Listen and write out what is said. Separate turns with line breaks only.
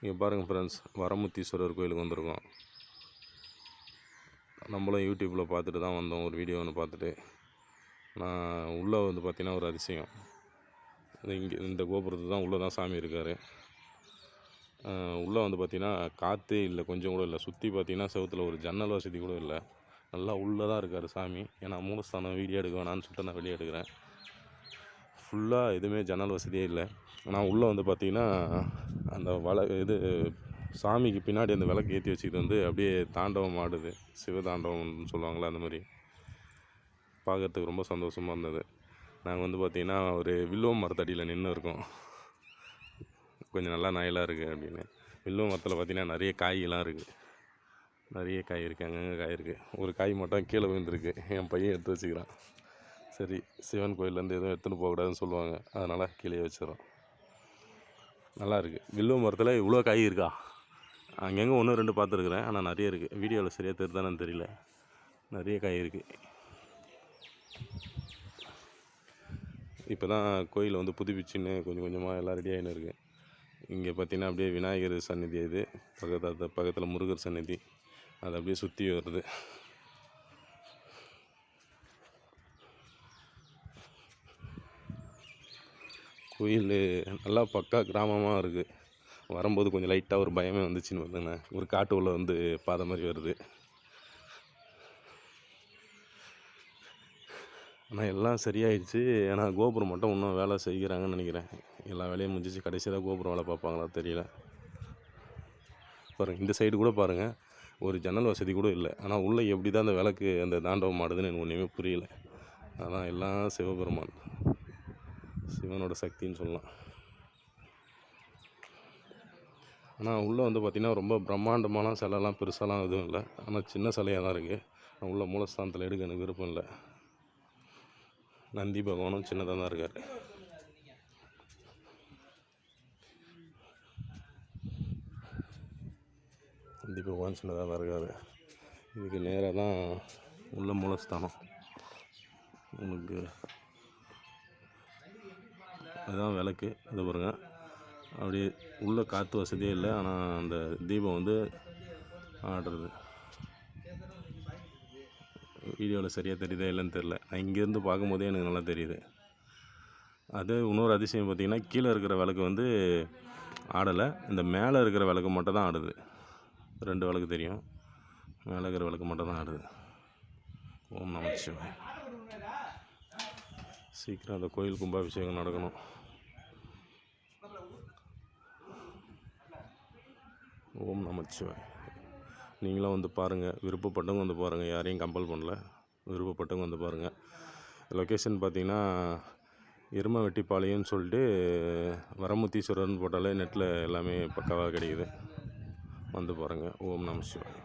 இங்கே பாருங்கள் ஃப்ரெண்ட்ஸ் வரமுத்தீஸ்வரர் கோயிலுக்கு வந்திருக்கோம். நம்மளும் யூடியூப்பில் பார்த்துட்டு தான் வந்தோம். ஒரு வீடியோ ஒன்று பார்த்துட்டு. நான் உள்ளே வந்து பார்த்தீங்கன்னா ஒரு அதிசயம். இங்கே இந்த கோபுரத்து தான் உள்ளே தான் சாமி இருக்கார். உள்ளே வந்து பார்த்தீங்கன்னா காற்றே இல்லை கொஞ்சம் கூட இல்லை. சுற்றி பார்த்தீங்கன்னா செவுத்துல ஒரு ஜன்னல் வசதி கூட இல்லை. நல்லா உள்ளே தான் இருக்கார் சாமி. ஏன்னா மூலஸ்தானம் வீடியோ எடுக்க வேணான்னு சொல்லிட்டு நான் வெளியே எடுக்கிறேன். ஃபுல்லாக எதுவுமே ஜன்னல் வசதியே இல்லை. ஆனால் உள்ளே வந்து பார்த்தீங்கன்னா அந்த வள இது சாமிக்கு பின்னாடி அந்த விளக்கு ஏற்றி வச்சுக்கிட்டு வந்து அப்படியே தாண்டவம் ஆடுது. சிவதாண்டவம்னு சொல்லுவாங்களே அந்த மாதிரி. பார்க்கறதுக்கு ரொம்ப சந்தோஷமாக இருந்தது. நாங்கள் வந்து பார்த்திங்கன்னா ஒரு வில்லுவ மரத்தடியில் நின்று இருக்கோம். கொஞ்சம் நல்லா நாயெல்லாம் இருக்குது அப்படின்னு. வில்லுவ மரத்தில் பார்த்திங்கன்னா நிறைய காய்லாம் இருக்குது நிறைய காய் இருக்குது அங்கங்கே காய் இருக்குது ஒரு காய் மட்டும் கீழே விழுந்துருக்கு. என் பையன் எடுத்து வச்சுக்கிறான். சரி சிவன் கோயிலேருந்து எதுவும் எடுத்துகிட்டு போகக்கூடாதுன்னு சொல்லுவாங்க. அதனால் கீழே வச்சிடறோம். நல்லா இருக்குது வில்லுவ மரத்தில் இவ்வளோ காய் இருக்கா? அங்கங்கே ஒன்று ரெண்டு பார்த்துருக்குறேன். ஆனால் நிறைய இருக்குது வீடியோவில் சரியாக தெரிதானு தெரியல. நிறைய காய் இருக்குது இப்போ தான் கோயிலை வந்து புதுப்பிச்சுன்னு கொஞ்சம் கொஞ்சமாக எல்லாம் ரெடி ஆகின்னு இருக்குது இங்கே பார்த்தீங்கன்னா அப்படியே விநாயகர் சந்நிதி இது. பக்கத்தில் பக்கத்தில் முருகர் சந்நிதி. அது அப்படியே சுற்றி வருது. கோயில் நல்லா பக்கா கிராமமாக இருக்குது வரும்போது கொஞ்சம் லைட்டாக ஒரு பயமே வந்துச்சுன்னு வந்துங்கண்ணா ஒரு காட்டு உள்ள வந்து பாதை மாதிரி வருது. ஆனால் எல்லாம் சரியாயிடுச்சு. ஏன்னா கோபுரம் மட்டும் இன்னும் வேலை செய்கிறாங்கன்னு நினைக்கிறேன். எல்லா வேலையும் முடிஞ்சிச்சு. கடைசியாக கோபுரம் வேலை பார்ப்பாங்களா தெரியல. பாருங்கள் இந்த சைடு கூட பாருங்கள் ஒரு ஜன்னல் வசதி கூட இல்லை. ஆனால் உள்ளே எப்படி தான் அந்த விளக்கு அந்த தாண்டவம் ஆடுதுன்னு எனக்கு ஒன்றுமே புரியல. அதான் எல்லாம் சிவபெருமான். சிவனோட சக்தின்னு சொல்லலாம். ஆனால் உள்ளே வந்து பார்த்திங்கன்னா ரொம்ப பிரம்மாண்டமான சிலைலாம் பெருசாலாம் எதுவும் இல்லை. ஆனால் சின்ன சிலையாக தான் இருக்குது உள்ள மூலஸ்தானத்தில் எடுக்க எனக்கு விருப்பம் இல்லை. நந்தி பகவானும் சின்னதாக தான் இருக்கார். நந்தி பகவான் சின்னதாக தான் இருக்கார். இதுக்கு நேராக தான் உள்ள மூலஸ்தானம். உங்களுக்கு அதுதான் விளக்கு. இது பாருங்க. அப்படியே உள்ளே காற்று வசதியே இல்லை. ஆனால் அந்த தீபம் வந்து ஆடுறது. வீடியோவில் சரியாக தெரியுதா இல்லைன்னு தெரில நான் இங்கேருந்து பார்க்கும்போதே எனக்கு நல்லா தெரியுது. அது இன்னொரு அதிசயம் பார்த்திங்கன்னா கீழே இருக்கிற விளக்கு வந்து ஆடலை. இந்த மேலே இருக்கிற விளக்கு மட்டும் தான் ஆடுது. ரெண்டு விளக்கு தெரியும். மேலே இருக்கிற விளக்கு மட்டும் தான் ஆடுது. ஓம் நமச்சிவாய் சீக்கிரம் அந்த கோயில் கும்பாபிஷேகம் நடக்கணும். ஓம் நமச்சிவாய். நீங்களும் வந்து பாருங்கள் விருப்பப்பட்டவங்க வந்து பாருங்கள் யாரையும் கம்பல் பண்ணல. விருப்பப்பட்டவங்க வந்து பாருங்கள் லொக்கேஷன் பார்த்தீங்கன்னா எருமவெட்டிப்பாளையம்னு சொல்லிட்டு வரமுத்தீஸ்வரர்னு போட்டாலே நெட்டில் எல்லாமே பக்காவாக கிடைக்குது. வந்து பாருங்கள் ஓம் நம சிவாய்